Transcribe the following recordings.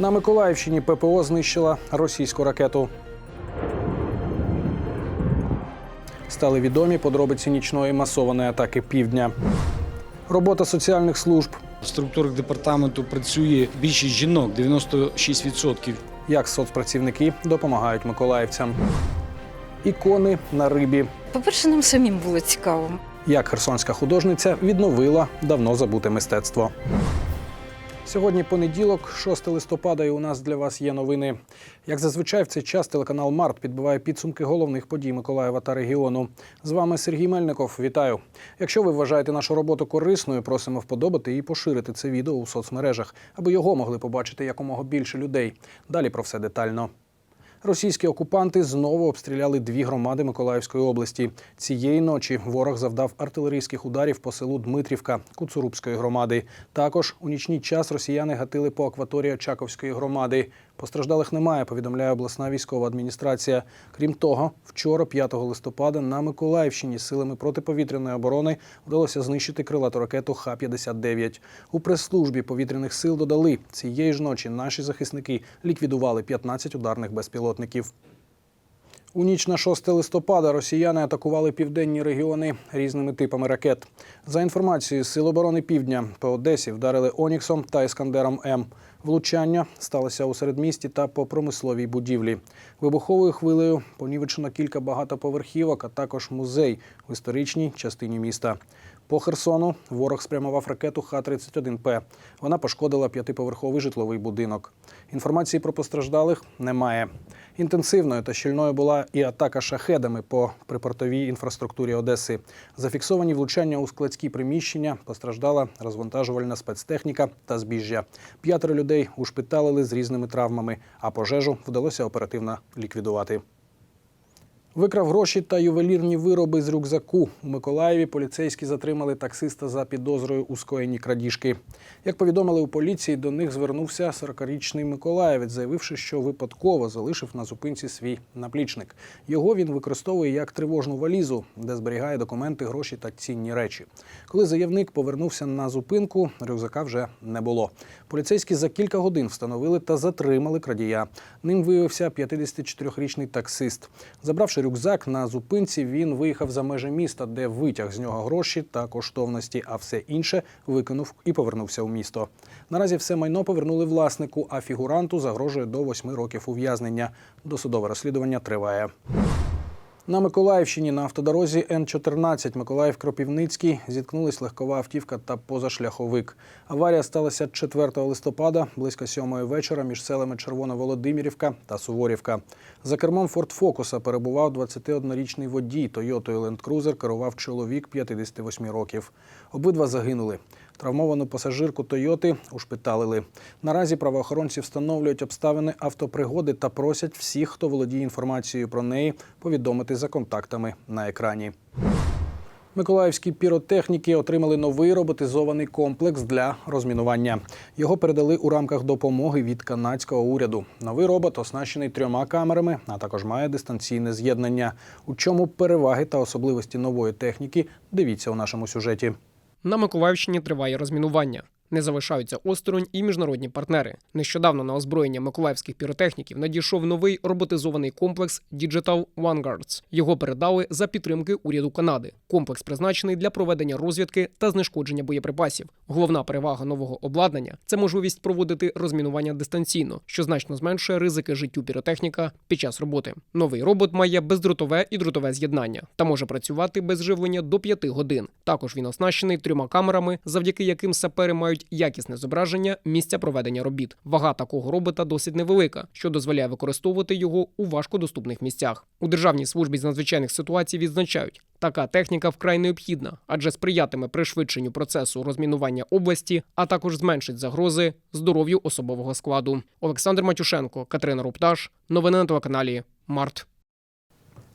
На Миколаївщині ППО знищила російську ракету. Стали відомі подробиці нічної масованої атаки півдня. Робота соціальних служб. В структурах департаменту працює більшість жінок 96%. Як соцпрацівники допомагають миколаївцям. Ікони на рибі. По-перше, нам самим було цікаво. Як херсонська художниця відновила давно забуте мистецтво. Сьогодні понеділок, 6 листопада, і у нас для вас є новини. Як зазвичай, в цей час телеканал Март підбиває підсумки головних подій Миколаєва та регіону. З вами Сергій Мельников. Вітаю. Якщо ви вважаєте нашу роботу корисною, просимо вподобати і поширити це відео у соцмережах, аби його могли побачити якомога більше людей. Далі про все детально. Російські окупанти знову обстріляли дві громади Миколаївської області. Цієї ночі ворог завдав артилерійських ударів по селу Дмитрівка Куцурубської громади. Також у нічний час росіяни гатили по акваторії Очаковської громади. Постраждалих немає, повідомляє обласна військова адміністрація. Крім того, вчора, 5 листопада, на Миколаївщині силами протиповітряної оборони вдалося знищити крилату ракету Х-59. У прес-службі повітряних сил додали, цієї ж ночі наші захисники ліквідували 15 ударних безпілотників. У ніч на 6 листопада росіяни атакували південні регіони різними типами ракет. За інформацією Сил оборони Півдня, по Одесі вдарили Оніксом та Іскандером М. Влучання сталося у середмісті та по промисловій будівлі. Вибуховою хвилею понівечено кілька багатоповерхівок, а також музей в історичній частині міста. По Херсону ворог спрямував ракету Х-31П. Вона пошкодила п'ятиповерховий житловий будинок. Інформації про постраждалих немає. Інтенсивною та щільною була і атака шахедами по припортовій інфраструктурі Одеси. Зафіксовані влучання у складські приміщення, постраждала розвантажувальна спецтехніка та збіжжя. П'ятеро людей ушпиталили з різними травмами, а пожежу вдалося оперативно ліквідувати. Викрав гроші та ювелірні вироби з рюкзаку. У Миколаєві поліцейські затримали таксиста за підозрою у скоєнні крадіжки. Як повідомили у поліції, до них звернувся 40-річний миколаєвець, заявивши, що випадково залишив на зупинці свій наплічник. Його він використовує як тривожну валізу, де зберігає документи, гроші та цінні речі. Коли заявник повернувся на зупинку, рюкзака вже не було. Поліцейські за кілька годин встановили та затримали крадія. Ним виявився 54-річний таксист. Забравши рюкзак на зупинці, він виїхав за межі міста, де витяг з нього гроші та коштовності, а все інше викинув і повернувся у місто. Наразі все майно повернули власнику, а фігуранту загрожує до восьми років ув'язнення. Досудове розслідування триває. На Миколаївщині на автодорозі Н-14 Миколаїв-Кропівницький зіткнулись легкова автівка та позашляховик. Аварія сталася 4 листопада близько 7 вечора між селами Червоно-Володимирівка та Суворівка. За кермом Форд Фокуса перебував 21-річний водій. Тойотою Ленд Крузер керував чоловік 58 років. Обидва загинули. Травмовану пасажирку Тойоти ушпиталили. Наразі правоохоронці встановлюють обставини автопригоди та просять всіх, хто володіє інформацією про неї, повідомити за контактами на екрані. Миколаївські піротехніки отримали новий роботизований комплекс для розмінування. Його передали у рамках допомоги від канадського уряду. Новий робот оснащений трьома камерами, а також має дистанційне з'єднання. У чому переваги та особливості нової техніки? Дивіться у нашому сюжеті. На Миколаївщині триває розмінування. Не залишаються осторонь і міжнародні партнери. Нещодавно на озброєння миколаївських піротехніків надійшов новий роботизований комплекс Digital Vanguards. Його передали за підтримки уряду Канади. Комплекс призначений для проведення розвідки та знешкодження боєприпасів. Головна перевага нового обладнання це можливість проводити розмінування дистанційно, що значно зменшує ризики життю піротехніка під час роботи. Новий робот має бездротове і дротове з'єднання та може працювати без живлення до 5 годин. Також він оснащений трьома камерами, завдяки яким сапери мають якісне зображення місця проведення робіт. Вага такого робота досить невелика, що дозволяє використовувати його у важкодоступних місцях. У Державній службі з надзвичайних ситуацій відзначають, така техніка вкрай необхідна, адже сприятиме пришвидшенню процесу розмінування області, а також зменшить загрози здоров'ю особового складу. Олександр Матюшенко, Катерина Рупташ. Новини на телеканалі Март.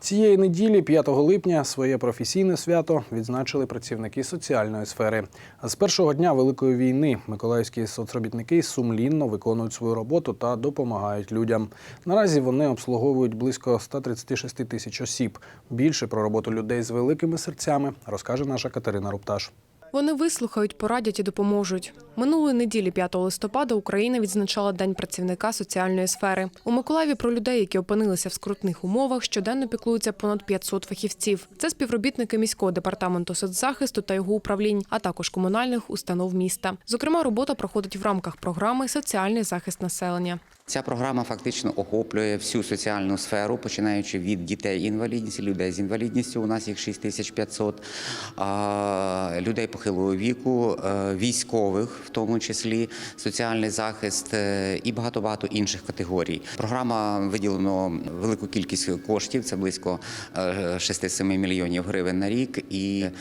Цієї неділі, 5 липня, своє професійне свято відзначили працівники соціальної сфери. З першого дня великої війни миколаївські соцробітники сумлінно виконують свою роботу та допомагають людям. Наразі вони обслуговують близько 136 тисяч осіб. Більше про роботу людей з великими серцями розкаже наша Катерина Рупташ. Вони вислухають, порадять і допоможуть. Минулої неділі, 5 листопада, Україна відзначала День працівника соціальної сфери. У Миколаєві про людей, які опинилися в скрутних умовах, щоденно піклуються понад 500 фахівців. Це співробітники міського департаменту соцзахисту та його управлінь, а також комунальних установ міста. Зокрема, робота проходить в рамках програми Соціальний захист населення. Ця програма фактично охоплює всю соціальну сферу, починаючи від дітей інвалідності, людей з інвалідністю. У нас їх 6500, а, людей похилого віку, е, військових, в тому числі соціальний захист е, і багато багато інших категорій. Програма виділено велику кількість коштів. Це близько е, 6-7 мільйонів гривень на рік, і е,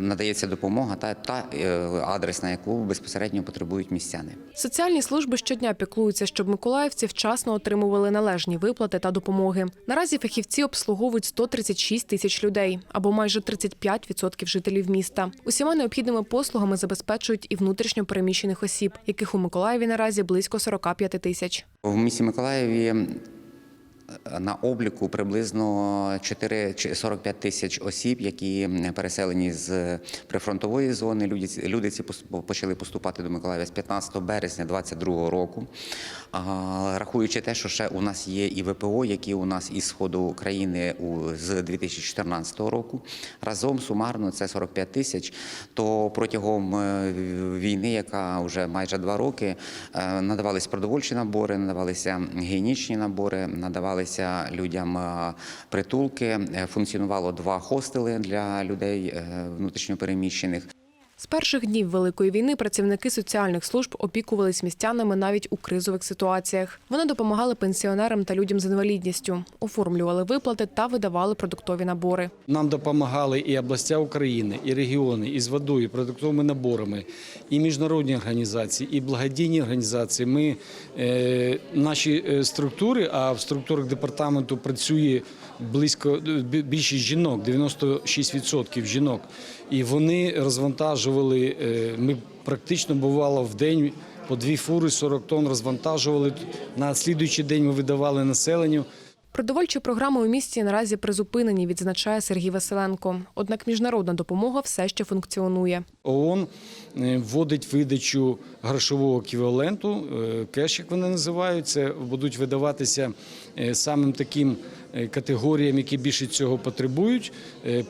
надається допомога та, та е, адрес, на яку безпосередньо потребують містяни. Соціальні служби щодня піклуються, щоб миколаївці вчасно отримували належні виплати та допомоги. Наразі фахівці обслуговують 136 тисяч людей або майже 35% жителів міста. Усіма необхідними послугами забезпечують і внутрішньо переміщених осіб, яких у Миколаєві наразі близько 45 тисяч. В місті Миколаєві на обліку приблизно 4 45 тисяч осіб, які переселені з прифронтової зони. Люди, люди ці почали поступати до Миколаєва з 15 березня 2022 року. Рахуючи те, що ще у нас є і ВПО, які у нас із сходу України з 2014 року. Разом сумарно це 45 тисяч. То протягом е, війни, яка вже майже два роки, е, надавались продовольчі набори, надавалися гігієнічні набори, надавалися людям е, притулки. Е, Функціонувало два хостели для людей е, внутрішньопереміщених. З перших днів Великої війни працівники соціальних служб опікувались містянами навіть у кризових ситуаціях. Вони допомагали пенсіонерам та людям з інвалідністю, оформлювали виплати та видавали продуктові набори. Нам допомагали і областя України, і регіони, і з водою, і продуктовими наборами, і міжнародні організації, і благодійні організації. Ми е, наші е, структури, а в структурах департаменту працює близько е, більшість жінок, 96% жінок. І вони розвантажували. е, Ми практично бувало в день. По дві фури 40 тонн розвантажували. На слідуючий день ми видавали населенню. Продовольчі програми у місті наразі призупинені, відзначає Сергій Василенко. Однак міжнародна допомога все ще функціонує. ООН е, вводить видачу грошового еквіваленту, е, кеш, як вони називають. Це будуть видаватися е, самим таким категоріям, які більше цього потребують,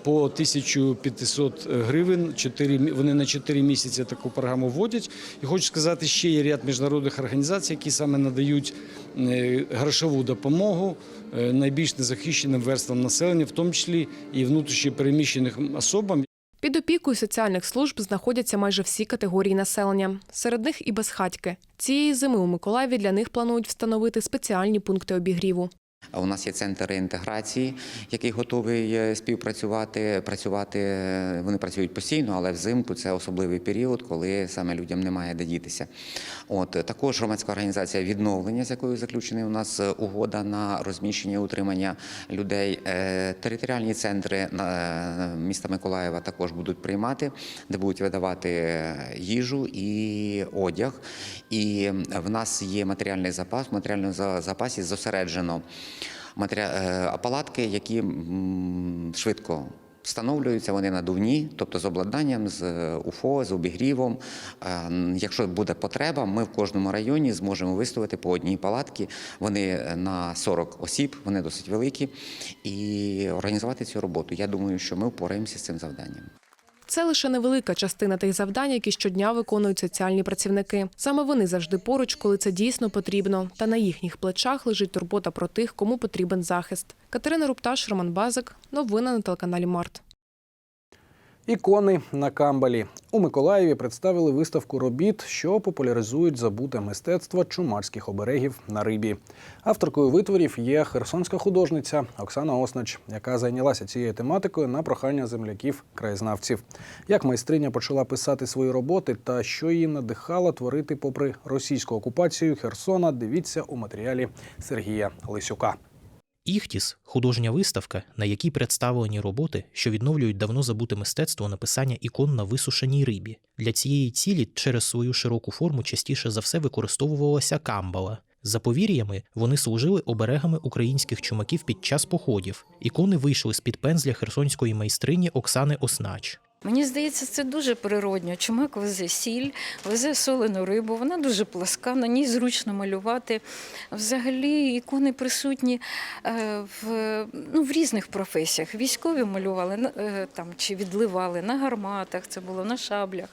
по 1500 гривень. Чотири вони на 4 місяці таку програму вводять. І хочу сказати, ще є ряд міжнародних організацій, які саме надають грошову допомогу найбільш незахищеним верствам населення, в тому числі і внутрішньо переміщених особам. Під опікою соціальних служб знаходяться майже всі категорії населення. Серед них і безхатьки. Цієї зими у Миколаєві для них планують встановити спеціальні пункти обігріву. У нас є центр реінтеграції, який готовий е, співпрацювати. Працювати е, вони працюють постійно, але взимку це особливий період, коли саме людям немає де дітися. От також громадська організація відновлення, з якою заключена у нас е, угода на розміщення і утримання людей. Територіальні центри міста Миколаєва також будуть приймати, де будуть видавати їжу і одяг. І в нас є матеріальний запас. В матеріальному запасі зосереджено палатки, які швидко встановлюються, вони надувні, тобто з обладнанням, з е, УФО, з обігрівом. Е, Якщо буде потреба, ми в кожному районі зможемо виставити по одній палатці. Вони е, на 40 осіб, вони досить великі, і організувати цю роботу. Я думаю, що ми впораємося з цим завданням. Це лише невелика частина тих завдань, які щодня виконують соціальні працівники. Саме вони завжди поруч, коли це дійсно потрібно. Та на їхніх плечах лежить турбота про тих, кому потрібен захист. Катерина Рупташ, Роман Базик. Новини на телеканалі Март. Ікони на Камбалі у Миколаєві представили виставку робіт, що популяризують забуте мистецтво чумарських оберегів на рибі. Авторкою витворів є херсонська художниця Оксана Оснач, яка зайнялася цією тематикою на прохання земляків краєзнавців. Як майстриня почала писати свої роботи та що її надихало творити попри російську окупацію Херсона, дивіться у матеріалі Сергія Лисюка. Іхтіс художня виставка, на якій представлені роботи, що відновлюють давно забуте мистецтво написання ікон на висушеній рибі. Для цієї цілі через свою широку форму частіше за все використовувалася камбала. За повір'ями, вони служили оберегами українських чумаків під час походів. Ікони вийшли з-під пензля херсонської майстрині Оксани Оснач. Мені здається, це дуже природньо. Чумак везе сіль, везе солену рибу, вона дуже пласка, на ній зручно малювати. Взагалі ікони присутні е, в, ну, в різних професіях. Військові малювали е, там, чи відливали на гарматах, це було на шаблях.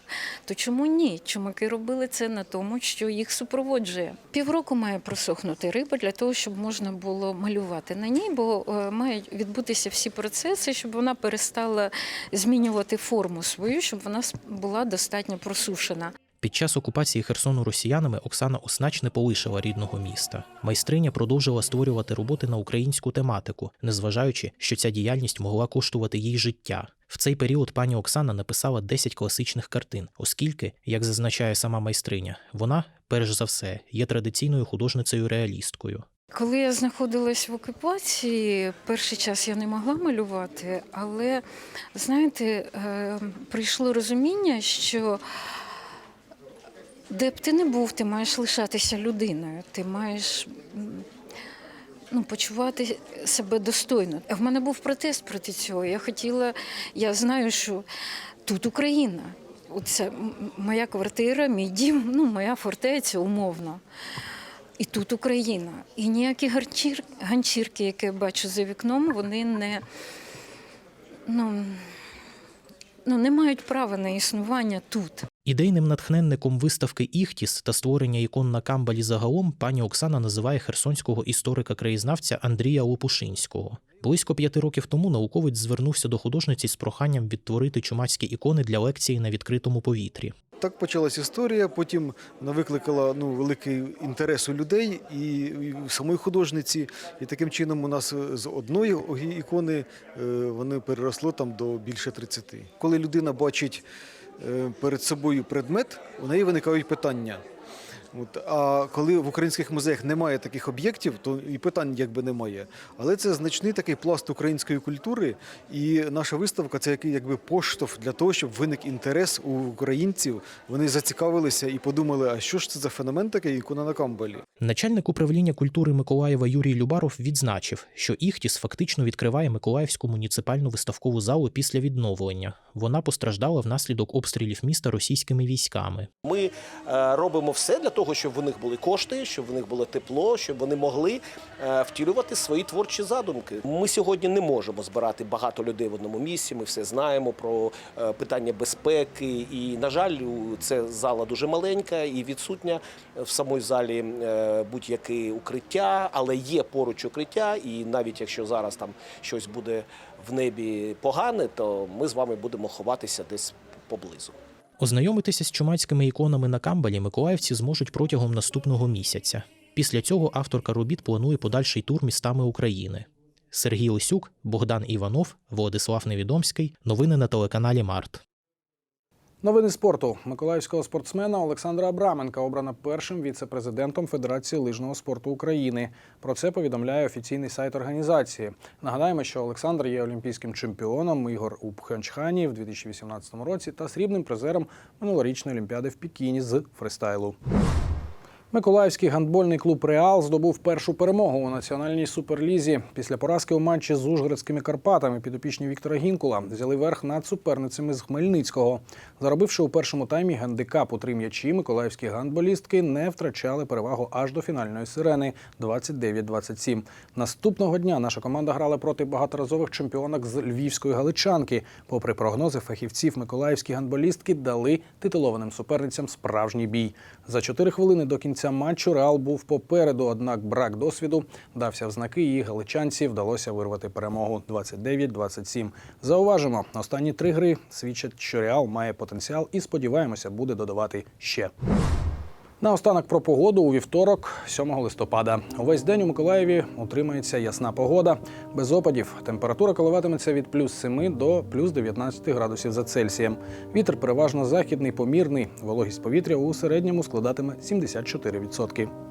То чому ні? Чумаки робили це на тому, що їх супроводжує. Півроку має просохнути риба для того, щоб можна було малювати на ній, бо е, мають відбутися всі процеси, щоб вона перестала змінювати форму свою, щоб вона була достатньо просушена. Під час окупації Херсону росіянами Оксана Оснач не полишила рідного міста. Майстриня продовжила створювати роботи на українську тематику, незважаючи, що ця діяльність могла коштувати їй життя. В цей період пані Оксана написала 10 класичних картин, оскільки, як зазначає сама майстриня, вона, перш за все, є традиційною художницею-реалісткою. Коли я знаходилась в окупації, перший час я не могла малювати, але знаєте, е, прийшло розуміння, що де б ти не був, ти маєш лишатися людиною, ти маєш ну, почувати себе достойно. В мене був протест проти цього. Я хотіла, я знаю, що тут Україна. Оце м- моя квартира, мій дім, ну, моя фортеця умовно. І тут Україна. І ніякі ганчірки, які я бачу за вікном, вони не, ну, ну, не мають права на існування тут. Ідейним натхненником виставки Іхтіс та створення ікон на камбалі загалом пані Оксана називає херсонського історика-краєзнавця Андрія Лопушинського. Близько п'яти років тому науковець звернувся до художниці з проханням відтворити чумацькі ікони для лекції на відкритому повітрі. Так почалась історія. Потім вона викликала ну великий інтерес у людей і, і самої художниці. І таким чином у нас е, з одної ікони е, вони переросло там до більше 30. Коли людина бачить е, перед собою предмет, у неї виникають питання. От, а коли в українських музеях немає таких об'єктів, то і питань якби немає. Але це значний такий пласт української культури, і наша виставка це який якби поштовх для того, щоб виник інтерес у українців. Вони зацікавилися і подумали, а що ж це за феномен такий ікона на камбалі? Начальник управління культури Миколаєва Юрій Любаров відзначив, що Іхтіс фактично відкриває Миколаївську муніципальну виставкову залу після відновлення. Вона постраждала внаслідок обстрілів міста російськими військами. Ми е, робимо все для того, щоб в них були кошти, щоб в них було тепло, щоб вони могли е, втілювати свої творчі задумки. Ми сьогодні не можемо збирати багато людей в одному місці. Ми все знаємо про е, питання безпеки. І, на жаль, це зала дуже маленька і відсутня в самій залі е, будь-яке укриття, але є поруч укриття, і навіть якщо зараз там щось буде в небі погане, то ми з вами будемо ховатися десь поблизу. Ознайомитися з чумацькими іконами на камбалі миколаївці зможуть протягом наступного місяця. Після цього авторка робіт планує подальший тур містами України. Сергій Лисюк, Богдан Іванов, Владислав Невідомський. Новини на телеканалі Март. Новини спорту миколаївського спортсмена Олександра Абраменка обрана першим віце-президентом Федерації лижного спорту України. Про це повідомляє офіційний сайт організації. Нагадаємо, що Олександр є олімпійським чемпіоном ігор у Пхенчхані в 2018 році та срібним призером минулорічної олімпіади в Пікіні з фристайлу. Миколаївський гандбольний клуб Реал здобув першу перемогу у національній суперлізі. Після поразки у матчі з Ужгородськими Карпатами підопічні Віктора Гінкула взяли верх над суперницями з Хмельницького. Заробивши у першому таймі гандикап у три м'ячі, миколаївські гандболістки не втрачали перевагу аж до фінальної сирени 29-27. Наступного дня наша команда грала проти багаторазових чемпіонок з львівської галичанки. Попри прогнози фахівців, миколаївські гандболістки дали титулованим суперницям справжній бій. За чотири хвилини до кінця матчу Реал був попереду, однак брак досвіду дався в знаки, і галичанці вдалося вирвати перемогу 29-27. Зауважимо, останні три гри свідчать, що Реал має потенціал і сподіваємося, буде додавати ще. Наостанок про погоду у вівторок, 7 листопада. Увесь день у Миколаєві утримається ясна погода. Без опадів температура коливатиметься від плюс 7 до плюс 19 градусів за Цельсієм. Вітер переважно західний, помірний. Вологість повітря у середньому складатиме 74%.